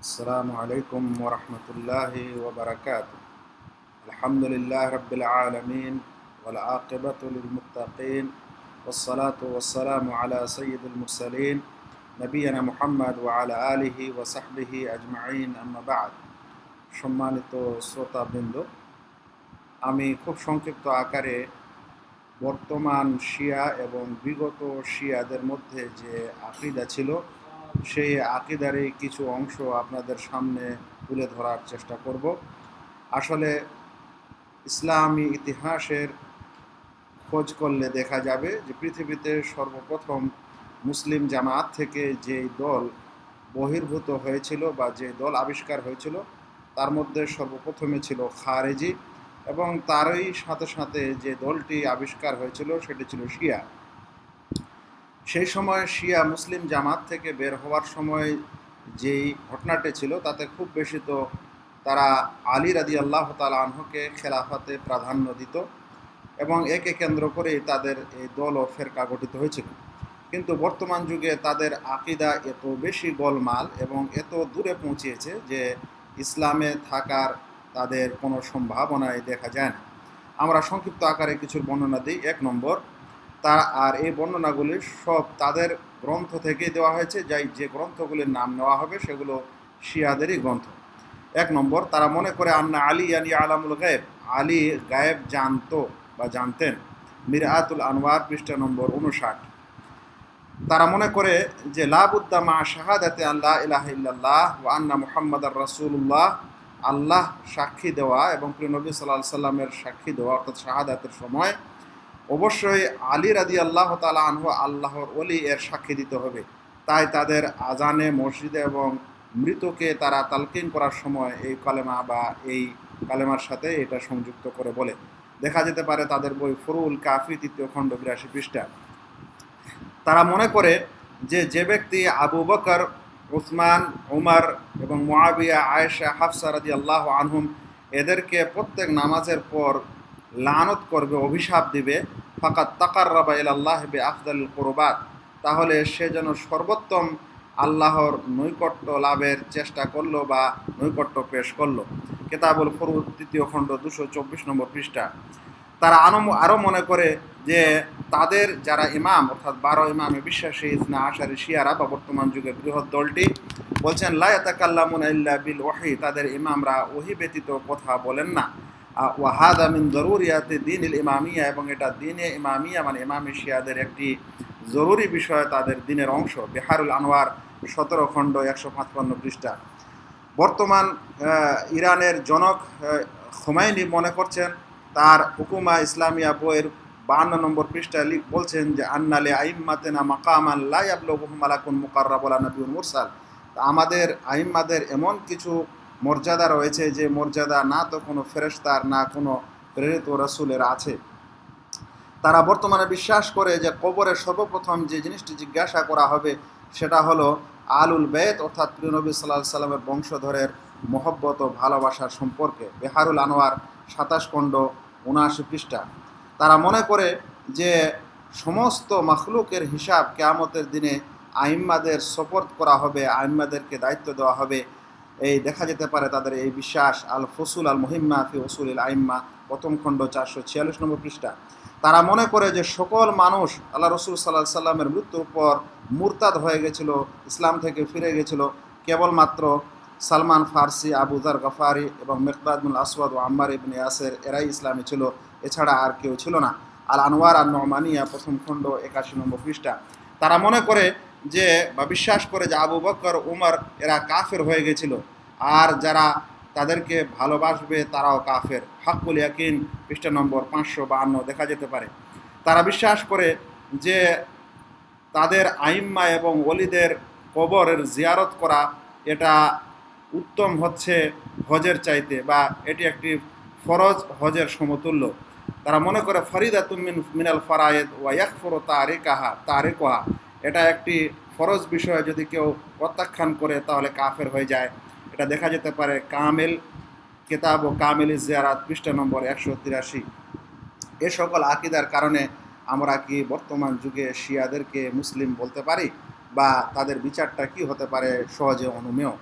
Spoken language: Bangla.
السلام عليكم ورحمة الله وبركاته الحمد لله رب العالمين والعاقبة للمتقين والصلاة والسلام على سيد المرسلين نبينا محمد وعلى آله وصحبه أجمعين أما بعد সম্মানিত শ্রোতাবৃন্দ আমি খুব সংক্ষিপ্ত আকারে বর্তমান শিয়া এবং বিগত শিয়াদের মধ্যে যে আকিদা ছিল সেই আকিদারই কিছু অংশ আপনাদের সামনে তুলে ধরার চেষ্টা করব। আসলে ইসলামী ইতিহাসের খোঁজ করলে দেখা যাবে যে পৃথিবীতে সর্বপ্রথম মুসলিম জামাত থেকে যে দল বহির্ভূত হয়েছিল বা যে দল আবিষ্কার হয়েছিল, তার মধ্যে সর্বপ্রথমে ছিল খারেজি এবং তারই সাথে সাথে যে দলটি আবিষ্কার হয়েছিল, সেটি ছিল শিয়া। সেই সময় শিয়া মুসলিম জামাত থেকে বের হওয়ার সময় যেই ঘটনাটি ছিল, তাতে খুব বেশি তো তারা আলী রাদি আল্লাহ তালা আনহকে খেলাফাতে প্রাধান্য দিত এবং একে কেন্দ্র করেই তাদের এই দল ও ফেরকা গঠিত হয়েছিল। কিন্তু বর্তমান যুগে তাদের আকিদা এত বেশি গোলমাল এবং এত দূরে পৌঁছিয়েছে যে ইসলামে থাকার তাদের কোনো সম্ভাবনাই দেখা যায় না। আমরা সংক্ষিপ্ত আকারে কিছু বর্ণনা দিই। এক নম্বর তা আর এই বর্ণনাগুলি সব তাদের গ্রন্থ থেকে দেওয়া হয়েছে, যাই যে গ্রন্থগুলির নাম নেওয়া হবে সেগুলো শিয়াদেরই গ্রন্থ। এক নম্বর, তারা মনে করে, আন্না আলী আলী আলামুল গায়েব। আলী গায়েব জানতো বা জানতেন। মিরাতুল আনোয়ার পৃষ্ঠা নম্বর উনষাট তারা মনে করে যে, লাবুদ্দা মা শাহাদাতে আল্লাহ ইলাহ ইল্লাল্লাহ ও আন্না মুহাম্মদ রাসুল্লাহ আল্লাহ সাক্ষী দেওয়া এবং প্রিয় নবী সাল্লাহ সাল্লামের সাক্ষী দেওয়া অর্থাৎ শাহাদাতের সময় অবশ্যই আলী রাদি আল্লাহ তালা আনহু আল্লাহর অলি এর সাক্ষী দিতে হবে। তাই তাদের আজানে মসজিদে এবং মৃতকে তারা তালকিন করার সময় এই কালেমা বা এই কালেমার সাথে এটা সংযুক্ত করে বলে। দেখা যেতে পারে তাদের বই ফরুল কাফি তৃতীয় খণ্ড বিরাশি পৃষ্ঠা। তারা মনে করে যে যে ব্যক্তি আবু বকর, উসমান, উমার এবং মোয়াবিয়া আয়েশা, হাফসা রাদি আল্লাহ আনহুম এদেরকে প্রত্যেক নামাজের পর লানত করবে, অভিশাপ দিবে। ফাকাত তাকার রাবা আল্লাহ বে আফদাল কোরবাত। তাহলে সে যেন সর্বোত্তম আল্লাহর নৈকট্য লাভের চেষ্টা করল বা নৈকট্য পেশ করল। কেতাবুল ফরুদ তৃতীয় খণ্ড, দুশো চব্বিশ নম্বর পৃষ্ঠা। তারা আরও আরও মনে করে যে তাদের যারা ইমাম, অর্থাৎ বারো ইমামে বিশ্বাসী ইসনা আশারি শিয়ারা বা বর্তমান যুগের বৃহৎ দলটি, বলছেন লায়াতাকাল্লামুন ইল্লা বিল ওয়াহি। তাদের ইমামরা ওহি ব্যতীত কথা বলেন না। ওয়াহাদা মিন জরুরিয়াতে দিন ইল ইমামিয়া, এবং এটা দিনে ইমামিয়া মানে ইমামি শিয়াদের একটি জরুরি বিষয় তাদের দিনের অংশ। বেহারুল আনোয়ার সতেরো খণ্ড একশো পাঁচপান্ন পৃষ্ঠা। বর্তমান ইরানের জনক খোমাইনি মনে করছেন, তার হুকুমা ইসলামিয়া বইয়ের বান্ন নম্বর পৃষ্ঠায় লিখ বলছেন যে আন্নালে আইম্মাতেনা মাকামান লাইয়াবলুহুমালাকুন মুকাররাবলা নবীন মুরসাল। আমাদের আইম্মাদের এমন কিছু মর্যাদা রয়েছে যে মর্যাদা না তো কোনো ফেরেস্তার না কোনো প্রেরিত রসুলের আছে। তারা বর্তমানে বিশ্বাস করে যে কবরের সর্বপ্রথম যে জিনিসটি জিজ্ঞাসা করা হবে সেটা হলো আলুল বেদ অর্থাৎ প্রিয়নবী সাল্লাহ সাল্লামের বংশধরের মহব্বত ও ভালোবাসার সম্পর্কে। বেহারুল আনোয়ার সাতাশ খণ্ড উনআশি পৃষ্ঠা। তারা মনে করে যে সমস্ত মখলুকের হিসাব কেয়ামতের দিনে আইম্মাদের সপোর্ট করা হবে, আইম্মাদেরকে দায়িত্ব দেওয়া হবে এই দেখা যেতে পারে তাদের এই বিশ্বাস, আল ফসুল আল মহিম্মা ফি ওসুল আইম্মা, প্রথম খণ্ড চারশো ছিয়াল্লিশ নম্বর পৃষ্ঠা। তারা মনে করে যে সকল মানুষ, আল্লাহ রসুল সাল্লাহ সাল্লামের মৃত্যুর পর মুরতাদ হয়ে গেছিল, ইসলাম থেকে ফিরে গেছিল। কেবলমাত্র সালমান ফার্সি আবুজার গফারি এবং মেকদাদুল আসওয়াদ ও আম্মার ইবনে ইয়াসের এরাই ইসলামী ছিল। এছাড়া আর কেউ ছিল না। আল আনোয়ার আর নমানিয়া প্রথম খণ্ড একাশি নম্বর পৃষ্ঠা। তারা মনে করে যে, বা বিশ্বাস করে যে আবু বকর, উমর, এরা কাফের হয়ে গেছিল। আর যারা তাদেরকে ভালোবাসবে, তারাও কাফের। হাক্কুল ইয়াকিন, পৃষ্ঠা নম্বর পাঁচশো বাহান্ন, দেখা যেতে পারে। তারা বিশ্বাস করে যে, তাদের আইম্মা এবং অলিদের কবরের জিয়ারত করা, এটা উত্তম হচ্ছে হজের চাইতে, বা এটি একটি ফরজ হজের সমতুল্য। তারা মনে করে ফরিদা তুমিন মিনাল ফরায়েদ কাহা তারিকাহা, তারিকহা। এটা একটি ফরজ বিষয়ে যদি কেউ প্রত্যাখ্যান করে, তাহলে কাফের হয়ে যায়। এটা দেখা যেতে পারে কামেল কেতাব ও কামেল জিয়ারাত, পৃষ্ঠা নম্বর একশো তিরাশি। এ সকল আকিদার কারণে আমরা কি বর্তমান যুগে শিয়াদেরকে মুসলিম বলতে পারি? বা তাদের বিচারটা কি হতে পারে সহজে অনুমেয়?